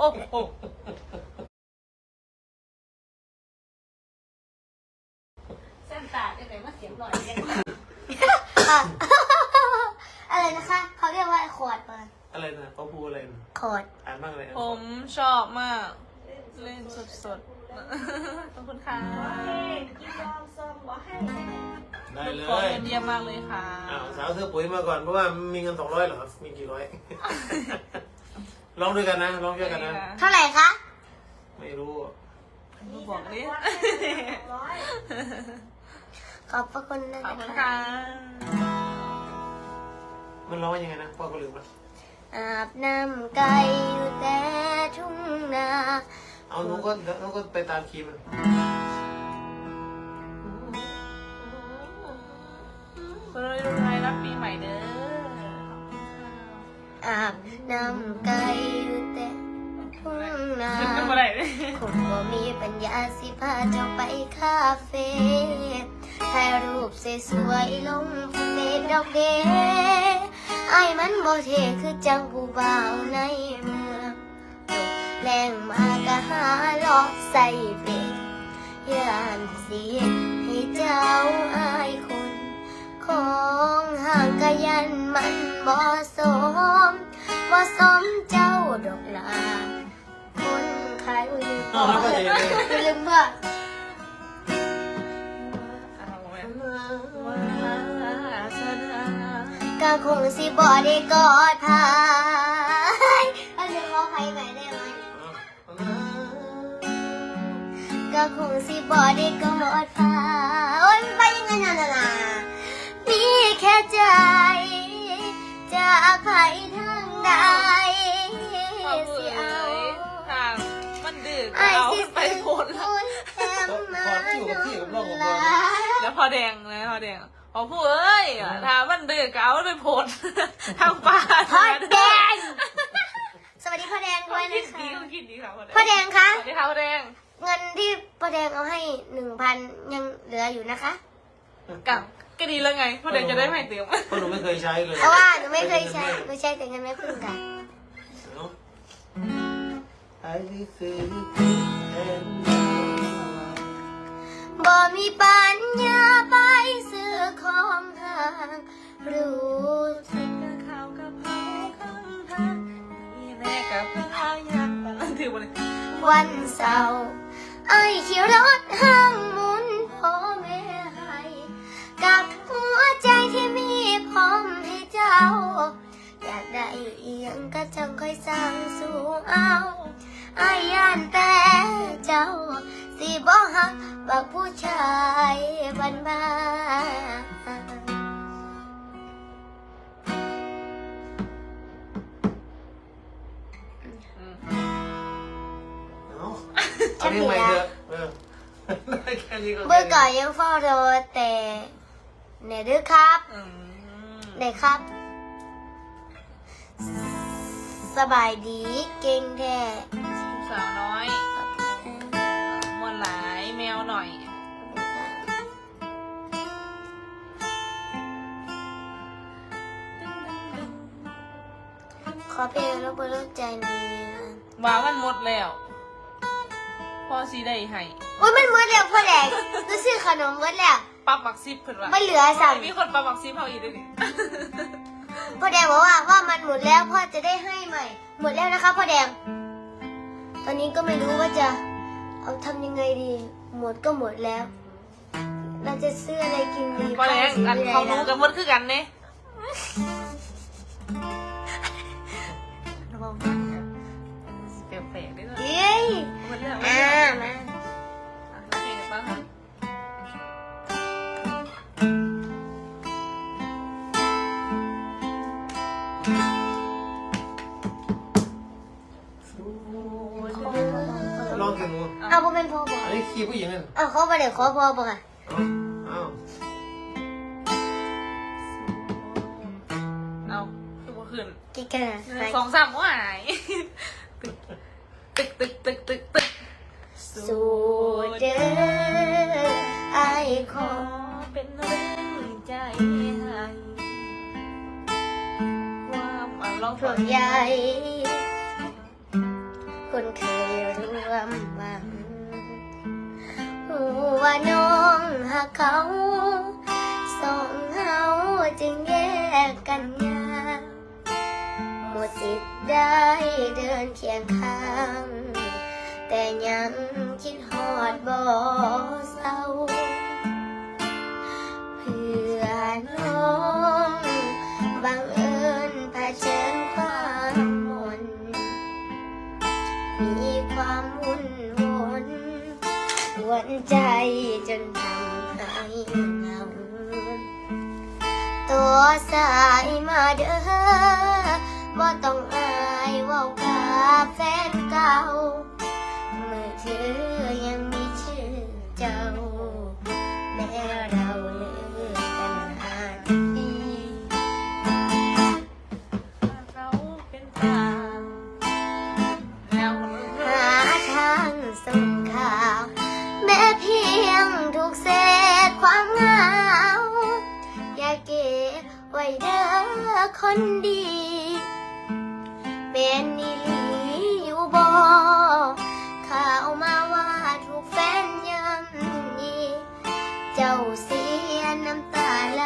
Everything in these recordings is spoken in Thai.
โอ้โหเส้นตาดได้ไหนมาเสียงลอยกันอะอะไรนะคะ เขาเรียกว่าขวดมาอะไรนะเขาพูดอะไรนะขวดอ่านบ้างเลยผมชอบมาก เล่นสดๆ ขอบคุณค่ะกินซองซองบอกให้ได้เลขอยเงินเยี่ยมมากเลยค่ะ อ้าวสาวเธอปุ๋ยมาก่อนเพราะว่ามีเงินสองร้อยเหรอมีกี่ร้อย ลองด้วยกันนะลองด้วยกันนะ เท่าไหร่คะไม่รู้บอกดิร้อยขอบพระคุณนะขอบคุณคะค่ะมันร้องว่ายังไงนะพ่อก็ลืมละอาบน้ำไก่อยู่แต่ทุ่งนา เอาหนูก็หนูก็ไปตามคีย์มัน มีปัญญาสิพาเจ้าไปคาเฟ่ถ่ายรูปสวยๆลงเฟซดอกเดไอ้ายมันบ่เทคือจังผู้บ่าวในเมืองแรงมากะหาลอกใส่เป็ดย่านสีให้เจ้าอายคนของห่างกะยันมันบ่สมบ่สมเจ้าดอกลา คนขายอุ้ยลืมอ้าวแล้วก็จะยังไงลืมเพื่อนก็คงสิบ่ได้กอดพายถ้าจะร้องใครใหมได้ไหมก็คงสิบ่ได้กอดพายโอ้ยมันไปยังไงน่ะน่ะน่ะมีแค่ใจ จากใครทางใด ดแล้วคุณแอมมาดูแลแล้วพอแดงนะพอแดงพอพูดเอ้ยถามมันดื้อเก่ามันไปโพดทางป่าพ่อแดง สวัสดีพ่อแดงด้เขาวยคินะดคะดีเขาคิดดีค่ะพ่อแดงพ่อแดงคะ สวัสดีค่ะพ่อแดงเงินที่พ่อแดงเอาให้หนึ่งพันยังเหลืออยู่นะคะ กับก็ดีแล้วไงพ่อแดงจะได้ไม่เติมเพราะหนูไม่เคยใช้เลย เพราะว่าหนูไม่เคยใช้หนูใช้แต่เงินแม่พึ่งค่ะ บ่มีปัญญาไปซื้อของห่างรู้สึกข้าวกะเพราข้างทางนี่แม่กับเพื่อนอายันแต่ละถือวันวันเสาร์ไอ้ขี่รถห้างมุนพ่อแม่ให้กับหัวใจที่มีพร้อมให้เจ้า อยากได้เอียงก็จังค่อยสร้างสู่เอา อายย่านแต่เจ้า สิบ่ฮักบักผู้ชายบ้านบ้านเอาเอาเพลงใหม่เถอะเออได้แค่นี้ก็เมื่อก่อนยังเฝ้ารอแต่เนี่ยดื้อครับอืมไหนครับ สบายดีเก่งแท้ สาวน้อยมวนหลายแมวหน่อยขอเพลงรบกวนรู้ใจหน่อยนะว่ามันหมดแล้วพ่อสีได้ให้โอ้ยมันหมดแล้วพ่อแดงรู้สึกขนมหมดแล้วปักบักซิบเพิ่นว่าไม่เหลือสั่งมีคนปักบักซิบเขาอีกด้วยนี่พ่อแดงบอกว่าว่ามันหมดแล้วพ่อจะได้ให้ใหม่ หมดแล้วนะคะพ่อแดง ตอนนี้ก็ไม่รู้ว่าจะเอาทำยังไงดี หมดก็หมดแล้ว เราจะซื้ออะไรกินดีพ่อแดงกันเขารู้กันหมดคือกันเนี่ยระวังกันนะเปลกๆด้วยนะเย้ยหมดแล้วอ่ามา เป็นพ่อบอกอันนี้คีย์ผู้หญิงนั่นเอาเขาไปเดี๋ยวขอพ่อบอกค่ะเอาเอาเอาคือว่ขึ้นกี่กันนะสองสามหวายตึกตึกตึกตึกตึกสู่เด้อไอ้ายขขออเป็นเรื่องใจให้ความอะลองพวกใหญ่คนเคยรว่าง น้องหากเขา สองเฮาจึงแยกกันยากหมดสิทธิ์ได้เดินเคียงข้าง แต่ยังคิดฮอดบ่เศร้า เพื่อน้องบังเอิญเผชิญความมนมีความ วนใจจนทำให้เหงาตัวสายมาเด้อบ่ต้องอายว่ากับแฟนเก่ามือเธอยัง คนดีเป็นนิลีอยู่บ่ข่าวมาว่าถูกแฟนยันยีเจ้าเสียน้ำตาไหล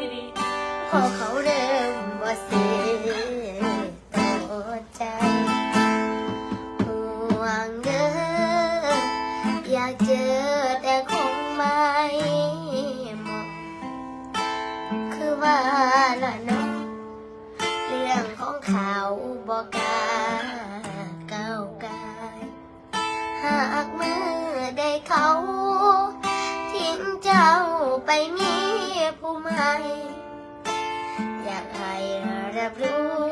ดีพอเขา กกล้าก้ากายหากมือได้เขาทิ้งเจ้าไปมีผู้ใหม่อยากให้รับรู้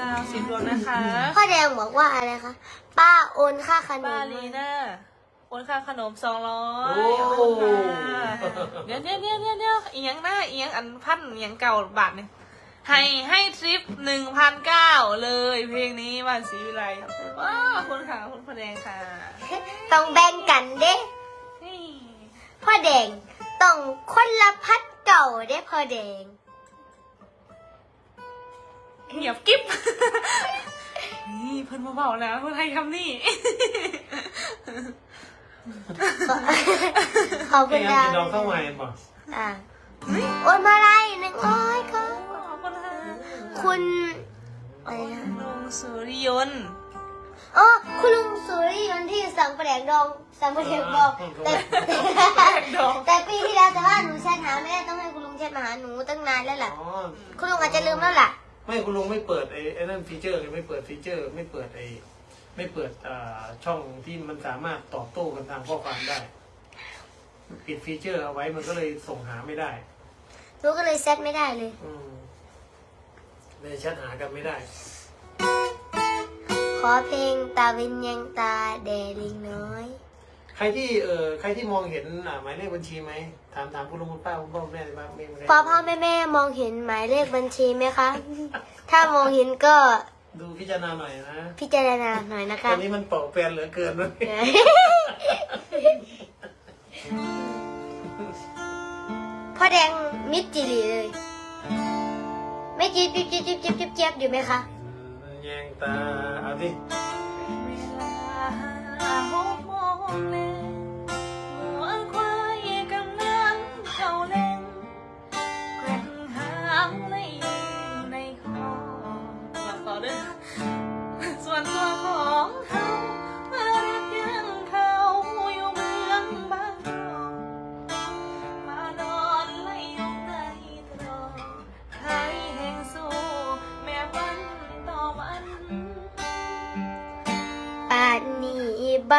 ดาวสิบดวงนะคะพ่อแดงบอกว่าอะไรคะ ป้าโอนค่าขนบามลีน่าโอนค่าขนมสองร้อยโอ้เดี๋ยวเดี๋ยวเดี๋ยวเดี๋ยวเดี๋ยวอีหยังหน้าอีหยังอันพันอีหยังเก่าบาทเนี่ยให้ให้ทริปหนึ่งพันเก้าเลยเพลงนี้บ้านศรีวิไลว้าวขอบคุณค่ะขอบคุณพ่อแดงค่ะ ต้องแบ่งกันเด้นี่พ่อแดงต้องคนละพัดเก่าเด้พ่อแดง เงียบกิ๊บนี่เพิ่นมาเบาแล้วคนไทยคำนี่ขอบคุไม่ณงั้นดาวกินดองเข้าใหม่ป่ะอะโอนมาไรหนึ่งร้อยค่ะขอบคุณค่ะคุณอะไรนะลุงสุริยนต์อ๋อคุณลุงสุริยนต์ที่สั่งประแดกดองสั่งประแดกดองแต่แต่ปีที่แล้วแต่ว่าหนูแชทหาไม่ได้ต้องให้คุณลุงแชทมาหาหนูตั้งนานแล้วล่ะอ๋อคุณลุงอาจจะลืมแล้วล่ะ ไม่คุณลุงไม่เปิดไอ้ไอ้นั่นฟีเจอร์เลยไม่เปิดฟีเจอร์ ไม่เปิดไอ้ไม่เปิดอ่าช่องที่มันสามารถตอบโต้กันทางข้อความได้ ปิดฟีเจอร์เอาไว้มันก็เลยส่งหาไม่ได้หนูก็เลยแชทไม่ได้เลยอืมเลยแชทหากันไม่ได้ ขอเพลงตาเวนยังตาแดลิงน้อย ใครที่เออใครที่มองเห็นอ่าหมายเลขบัญชีไหมถามถามคุณลุงคุณป้าคุณพ่อคุณแม่ว่าไม่ไม่ได้พ่อพ่อแม่แม่มองเห็นหมายเลขบัญชีไหมคะ ถ้ามองเห็นก็ดูพิจารณาหน่อยนะพิจารณาหน่อยนะตคะอนนี้มันเป่าแปลนเหลือเกินเลยพ่อแดงมิดจิริเลย ไม่จิ๊บจิ๊บจิ๊บจิ๊บจิ๊บจิ๊บจิ๊บอยู่ไหมคะแยงตา เอาดิเ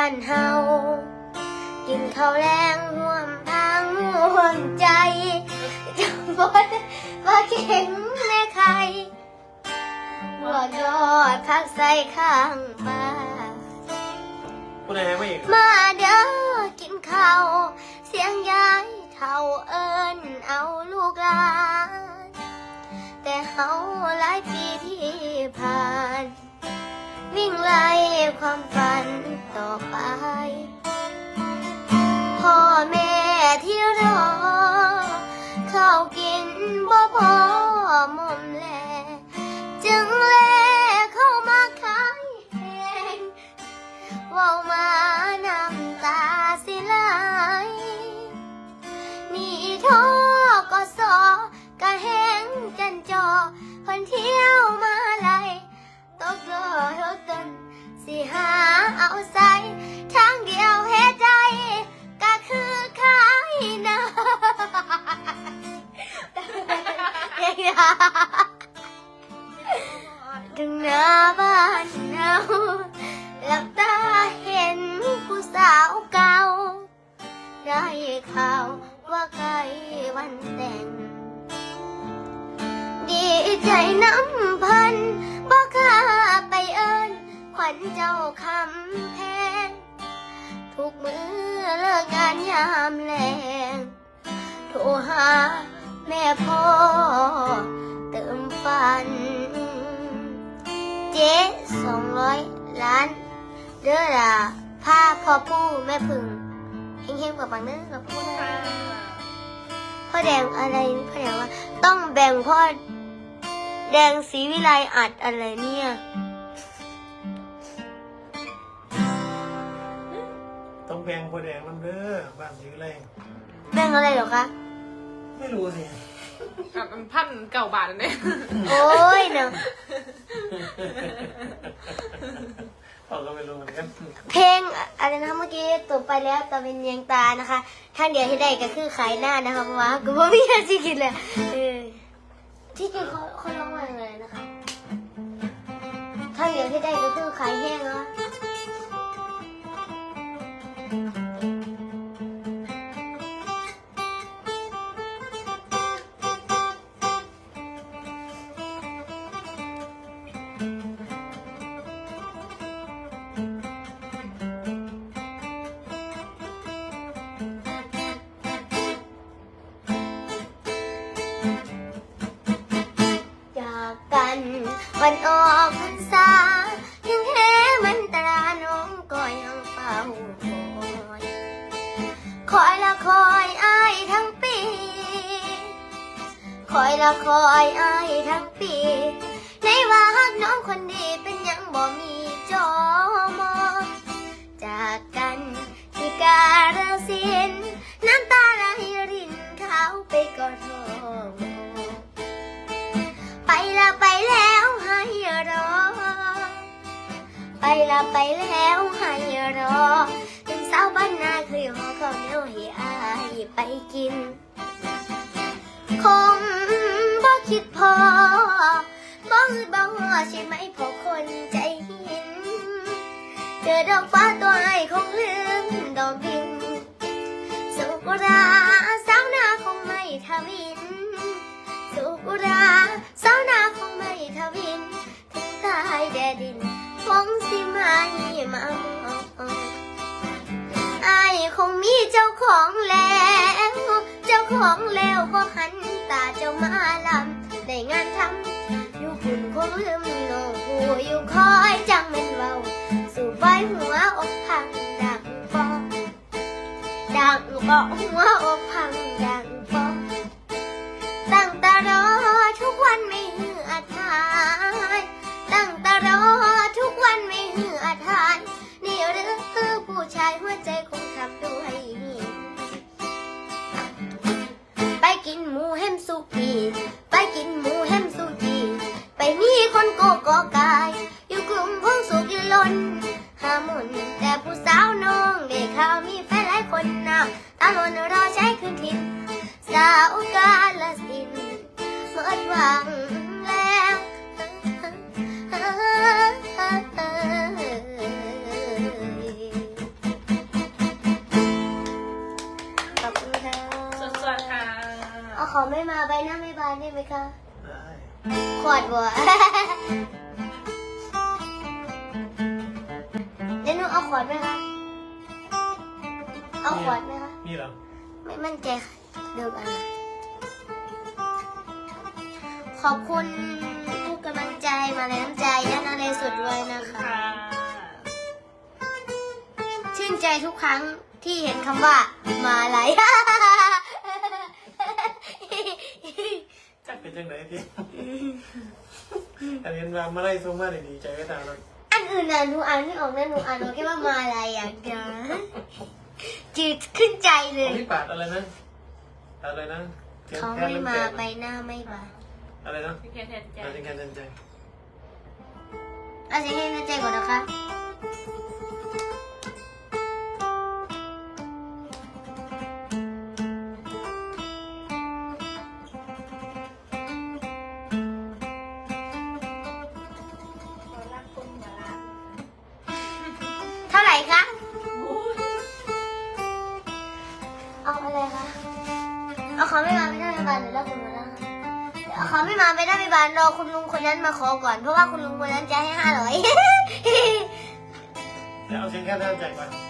านเฮา กินข้าวแรงห่วมทางห่วมใจจังบดว่เข็งแม่ไข่หัวยอดพักใส่ข้างบ้านคุณนายไม่เอกมาเด้อกินข้าวเสียงยายเท่าเอิญเอาลูกหลาน แต่เฮาหลายปีที่ผ่าน วิ่งไล่ความฝันต่อไป พ่อแม่ที่รอข้าวกินบ่พอมอมแล จึงแลเข้ามาขายแหงว่ามาน้ำตาสิไหลนี่ท้อก็สอกะแห คำแพงทุกมือเลิกงานยามแลงโทรหาแม่พ่อเติมฝัน เจ๊สองร้อยล้าน เด้อล่ะผ้าพ่อปู่แม่พึ่งเฮงๆกับปังเนื้อกับพูดนะพ่อแดงอะไรพ่อแดงว่าต้องแบ่งพ่อแดงศรีวิไลอัดอะไรเนี่ย แพงพอแดงน้ำเด้อบ้านซื้อแรงแบ่งอะไรเหรอคะ ไม่รู้สิกับมันพันเก่าบาทอันเนี่ยโอ้ยเนาะเราก็ไม่รู้เหมือนกันเพลงอะไรนะเมื่อกี้ตกไปแล้วตะเป็นยังตานะคะ ทางเดียวที่ได้ก็คือขายหน้านะคะเพราะว่ากูไม่มีอะไรที่กินเลยเออที่จริงเขาเขาร้องว่าอะไรนะคะทางเดียวที่ได้ก็คือขายแห้งเนาะ วันออก ละไปแล้วให้รอถึงสาวบ้านนาคือหอข้าวเหนียวให้อายไปกิน คงบ่คิดพอบ่คือบ่หัวใช่ไหมพอคนใจหิน เจอดอกฟ้าตัวไอ้ค ของแล้ว เจ้าของแล้วก็หันตาเจ้ามาลำได้งานทำอยู่คุณคงลืมน้องกูอยู่คอยจังเป็นเบาสู่ใบหัวอกพังดังฟองดังปอกหัวอกพังดัง ไม่บานได้ไหมคะ ได้ขวดบัวเดี๋ยวหนูเอาขวดไหมคะ เอาขวดไหมคะมีเหรอ ไม่มั่นใจค่ะเดิมอันนะขอบคุณทุกกำลังใจมาแรงน้ำใจและนาเลสุดด้วยนะคะค่ะชื่นใจทุกครั้งที่เห็นคำว่ามาไหล เป็จังไหนที่อันนี้มาไมาได้ซ่มาเลยดีใจก็ตามเลยอันอื่นน่ะหนูอ่านไม่ออกนะหนูอ่านออกแค่ว่ามาอะไรอย่างเดียวจืดขึ้นใจเลยองพี่ปาดอะไรนะอะไรนะเขาไม่มาใบหน้าไม่มาอะไรนะพี่แค่แทนใจ เราจะแค่เต็มใจ เอาเสียงให้แม่ใจก่อนนะคะานรอคุณลุงคนนั้นมาขอก่อน เพราะว่าคุณลุงคนนั้นจะให้ห้าร้อย แล้วเอาเงินแค่นั้นแจกก่อน